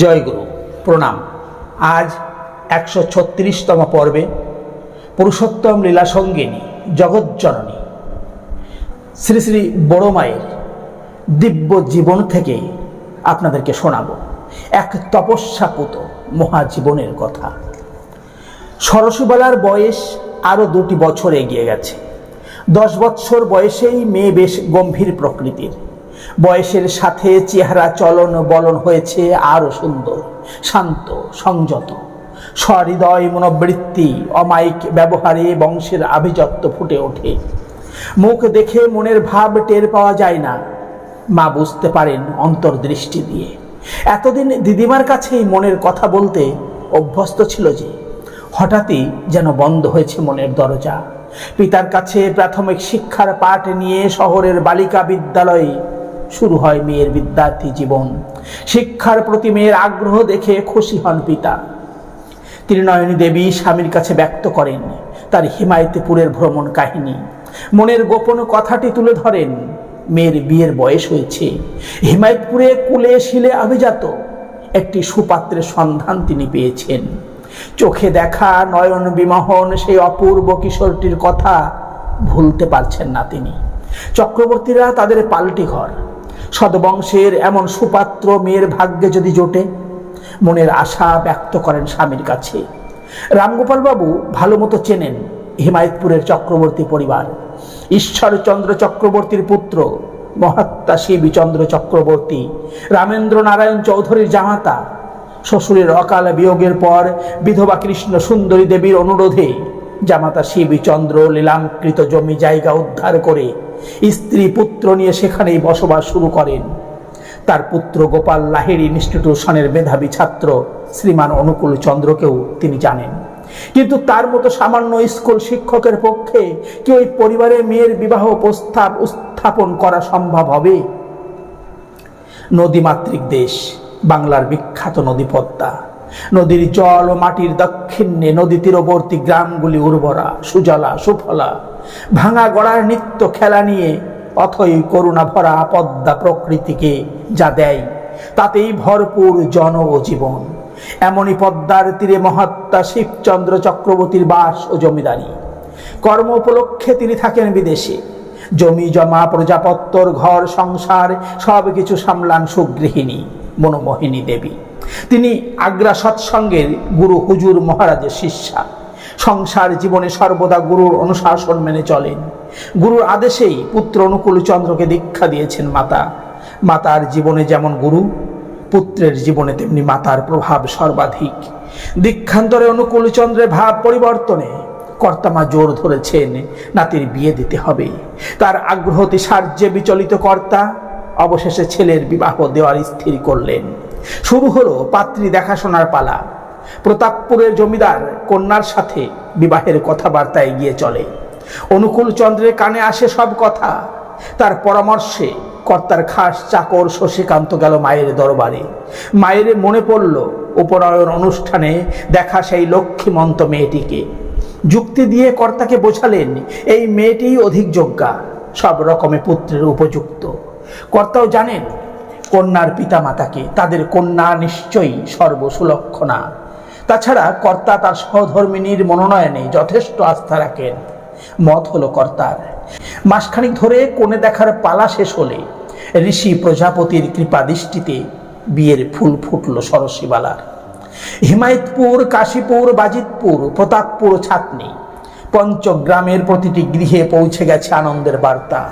জয়গুরু, প্রণাম। আজ একশো ছত্রিশতম পর্বে পুরুষোত্তম লীলা সঙ্গিনী জগজ্জননী। শ্রী শ্রী বড় মায়ের দিব্য জীবন থেকে আপনাদেরকে শোনাবো এক তপস্যাপুত মহাজীবনের কথা। সরসুবালার বয়স আরও দুটি বছর এগিয়ে গেছে। দশ বৎসর বয়সেই মেয়ে বেশ গম্ভীর প্রকৃতির। বয়সের সাথে চেহারা চলন বলন হয়েছে আরও সুন্দর, শান্ত, সংযত। সহৃদয় মনোবৃত্তি, অমায়িক ব্যবহারে বংশের আভিজাত্য ফুটে ওঠে। মুখ দেখে মনের ভাব টের পাওয়া যায় না। মা বুঝতে পারেন অন্তর্দৃষ্টি দিয়ে। এতদিন দিদিমার কাছেই মনের কথা বলতে অভ্যস্ত ছিল যে, হঠাৎই যেন বন্ধ হয়েছে মনের দরজা। পিতার কাছে প্রাথমিক শিক্ষার পাঠ নিয়ে শহরের বালিকা বিদ্যালয়ে শুরু হয় মেয়ের বিদ্যার্থী জীবন। শিক্ষার প্রতি মেয়ের আগ্রহ দেখে খুশি হন পিতা। ত্রিনয়নী দেবী স্বামীর কাছে ব্যক্ত করেন তার হিমায়তপুরের ভ্রমণ কাহিনী। মনের গোপন কথাটি তুলে ধরেন, মেয়ের বিয়ের বয়স হয়েছে। হিমায়তপুরে কুলে শিলে অভিজাত একটি সুপাত্রের সন্ধান তিনি পেয়েছেন। চোখে দেখা, নয়ন বিমোহন, সেই অপূর্ব কিশোরটির কথা ভুলতে পারছেন না তিনি। চক্রবর্তীরা তাদের পাল্টি ঘর সদবংশের এমন সুপাত্র মেয়ের ভাগ্যে যদি জোটে, মনের আশা ব্যক্ত করেন স্বামীর কাছে। রামগোপালবাবু ভালো মতো চেনেন হিমায়তপুরের চক্রবর্তী পরিবার। ঈশ্বরচন্দ্র চক্রবর্তীর পুত্র, মহাত্মা শিবচন্দ্র চক্রবর্তী, রামেন্দ্র নারায়ণ চৌধুরীর জামাতা, শ্বশুরের অকাল বিয়োগের পর বিধবা কৃষ্ণ সুন্দরী দেবীর অনুরোধে জামাতা শিবচন্দ্র লীলাঙ্কৃত জমি জায়গা উদ্ধার করে স্ত্রী পুত্র নিয়ে সেখানেই বসবাস শুরু করেন। তার পুত্র গোপাল লাহিড়ি ইনস্টিটিউশনের মেধাবী ছাত্র, শ্রীমান অনুকূল চন্দ্রকেও তিনি জানেন। কিন্তু তার মতো সামান্য স্কুল শিক্ষকের পক্ষে কি ওই পরিবারে মেয়ের বিবাহ প্রস্তাব উত্থাপন করা সম্ভব হবে? নদীমাতৃক দেশ, বাংলার বিখ্যাত নদী পদ্মা নদীর জল ও মাটির দক্ষিণে নদী তীরবর্তী গ্রামগুলি উর্বরা, সুজলা, সুফলা। ভাঙা গড়ার নিত্য খেলা নিয়ে অথই করুণা ভরা পদ্মা প্রকৃতিকে যা দেয়, তাতেই ভরপুর জন ও জীবন। এমনই পদ্মার তীরে মহাত্মা শিবচন্দ্র চক্রবর্তীর বাস ও জমিদারি। কর্ম উপলক্ষে তিনি থাকেন বিদেশে। জমি জমা, প্রজাপত্তর, ঘর, সংসার সব কিছু সামলান সুগৃহিণী মনোমোহিনী দেবী। তিনি আগ্রা সৎসঙ্গের গুরু হুজুর মহারাজের শিষ্যা। সংসার জীবনে সর্বদা গুরুর অনুশাসন মেনে চলেন। গুরুর আদেশেই পুত্র অনুকূল চন্দ্রকে দীক্ষা দিয়েছেন মাতা। মাতার জীবনে যেমন গুরু, পুত্রের জীবনে তেমনি মাতার প্রভাব সর্বাধিক। দীক্ষান্তরে অনুকূল চন্দ্রের ভাব পরিবর্তনে কর্তামা জোর ধরেছেন, নাতির বিয়ে দিতে হবে। তার আগ্রহতি সার্যে বিচলিত কর্তা অবশেষে ছেলের বিবাহ দেওয়ার স্থির করলেন। শুরু হলো পাত্রী দেখাশোনার পালা। প্রতাপপুরের জমিদার কন্যার সাথে বিবাহের কথাবার্তা এগিয়ে চলে। অনুকূল চন্দ্রের কানে আসে সব কথা। তার পরামর্শে কর্তার খাস চাকর শশীকান্ত গেল মায়ের দরবারে। মায়ের মনে পড়ল, উপনয়ন অনুষ্ঠানে দেখা সেই লক্ষ্মীমন্ত মেয়েটিকে। যুক্তি দিয়ে কর্তাকে বোঝালেন, এই মেয়েটিই অধিক যোগ্যা, সব রকমে পুত্রের উপযুক্ত। কর্তাও জানেন কন্যার পিতামাতাকে, তাদের কন্যা নিশ্চয়ই সর্বসুলক্ষণা। তাছাড়া কর্তা তার সহধর্মিনীর মনোনয়নে যথেষ্ট আস্থা রাখেন। মত হলো কর্তার। মাসখানিক ধরে কোণে দেখার পালা শেষ হলে ঋষি প্রজাপতির কৃপা দৃষ্টিতে বিয়ের ফুল ফুটল সরসীবালার হিমায়তপুর, কাশীপুর, বাজিতপুর, প্রতাপপুর ছাতনি, পঞ্চগ্রামের প্রতিটি গৃহে পৌঁছে গেছে আনন্দের বার্তা।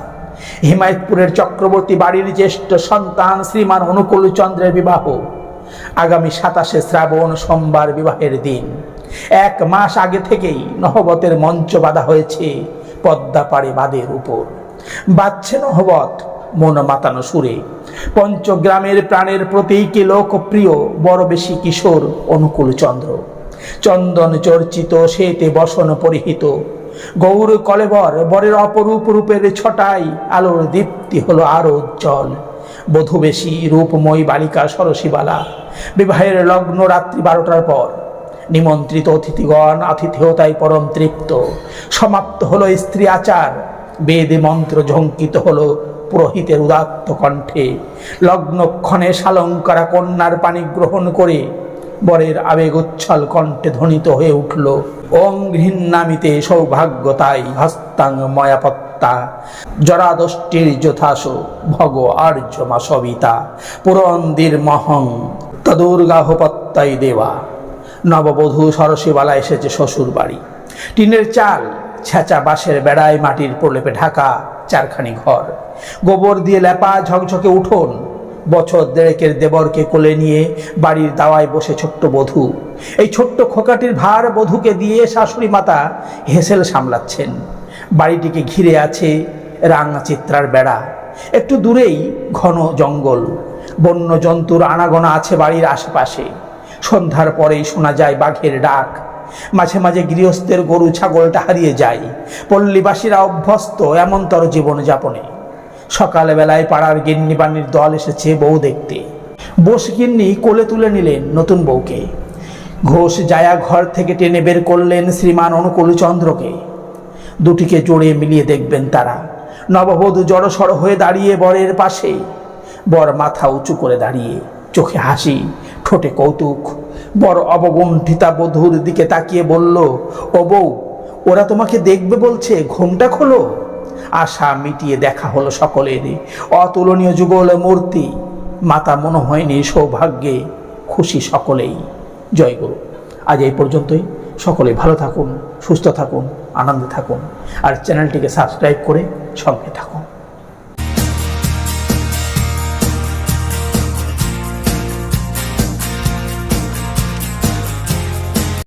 হিমায়তপুরের চক্রবর্তী বাড়ির জ্যেষ্ঠ সন্তান শ্রীমান অনুকূল চন্দ্রের বিবাহ। আগামী সাতাশে শ্রাবণ সোমবার বিবাহের দিন। এক মাস আগে থেকেই নহবতের মঞ্চ বাঁধা হয়েছে পদ্মা পাড়ে বাঁধের উপর। বাজছে নহবত, মন মাতানো সুরে। পঞ্চগ্রামের প্রাণের প্রতীকী লোকপ্রিয়, বড় বেশি কিশোর অনুকূল চন্দ্র। চন্দন চর্চিত শ্বেতে বসন পরিহিত। গৌর কলেবর, বরের অপরূপ রূপের ছটাই আলোর দীপ্তি হলো আরও উজ্জ্বল বধুবেশী রূপময়ী বালিকা সরসীবালা, বিবাহের লগ্ন রাত্রি বারোটার পর। নিমন্ত্রিত অতিথিগণ, আতিথেয়তায় পরম তৃপ্ত। সমাপ্ত হলো স্ত্রী আচার। বেদে মন্ত্র ঝঙ্কিত হলো পুরোহিতের উদাত্ত কণ্ঠে। লগ্নক্ষণে সালঙ্কারা কন্যার পানি গ্রহণ করে বরের আবেগ উচ্ছল কণ্ঠে ধ্বনিত হয়ে উঠল, ওং ঘৃণামিতে সৌভাগ্য তাই হস্তাং ময়াপত্তা, জরাদষ্টির যথাস ভগ আর্য মা সবিতা, পুরন্দির মহং তদুর্গাহপত্তাই দেওয়া। নববধূ সরসীবালা এসেছে শ্বশুর বাড়ি। টিনের চাল, ছেঁচা বাঁশের বেড়ায় মাটির প্রলেপে ঢাকা, চারখানি ঘর। গোবর দিয়ে লেপা ঝকঝকে উঠোন বছর দেড়েকের দেবরকে কোলে নিয়ে বাড়ির দাওয়ায় বসে ছোট্ট বধূ। এই ছোট্ট খোকাটির ভার বধূকে দিয়ে শাশুড়ি মাতা হেসেল সামলাচ্ছেন। বাড়িটিকে ঘিরে আছে রাঙা চিত্রার বেড়া। একটু দূরেই ঘন জঙ্গল। বন্য জন্তুর আনাগোনা আছে বাড়ির আশেপাশে। সন্ধ্যার পরেই শোনা যায় বাঘের ডাক। মাঝে মাঝে গৃহস্থের গরু ছাগলটা হারিয়ে যায়। পল্লীবাসীরা অভ্যস্ত এমনতর জীবনযাপনে। সকালবেলায় পাড়ার গিন্নি গিন্নিবাণীর দল এসেছে বউ দেখতে। বোস গিন্নি কোলে তুলে নিলেন নতুন বউকে। ঘোষ জায়া ঘর থেকে টেনে বের করলেন শ্রীমান অনুকূলচন্দ্রকে। দুটিকে জোড়ে মিলিয়ে দেখবেন তারা। নববধূ জড়সড় হয়ে দাঁড়িয়ে বরের পাশে। বর মাথা উঁচু করে দাঁড়িয়ে চোখে হাসি, ঠোঁটে কৌতুক। বড় অবগুণ্ঠিতা বধূর দিকে তাকিয়ে বলল, ও বউ, ওরা তোমাকে দেখবে বলছে, ঘুমটা খোলো। আশা মিটিয়ে দেখা হলো সকলের। অতুলনীয় যুগল মূর্তি, মাতা মনে হয়নি সৌভাগ্যে খুশি সকলেই। জয় গুরু। আজ এই পর্যন্তই। সকলে ভালো থাকুন, সুস্থ থাকুন, আনন্দে থাকুন। আর চ্যানেলটিকে সাবস্ক্রাইব করে সঙ্গে থাকুন।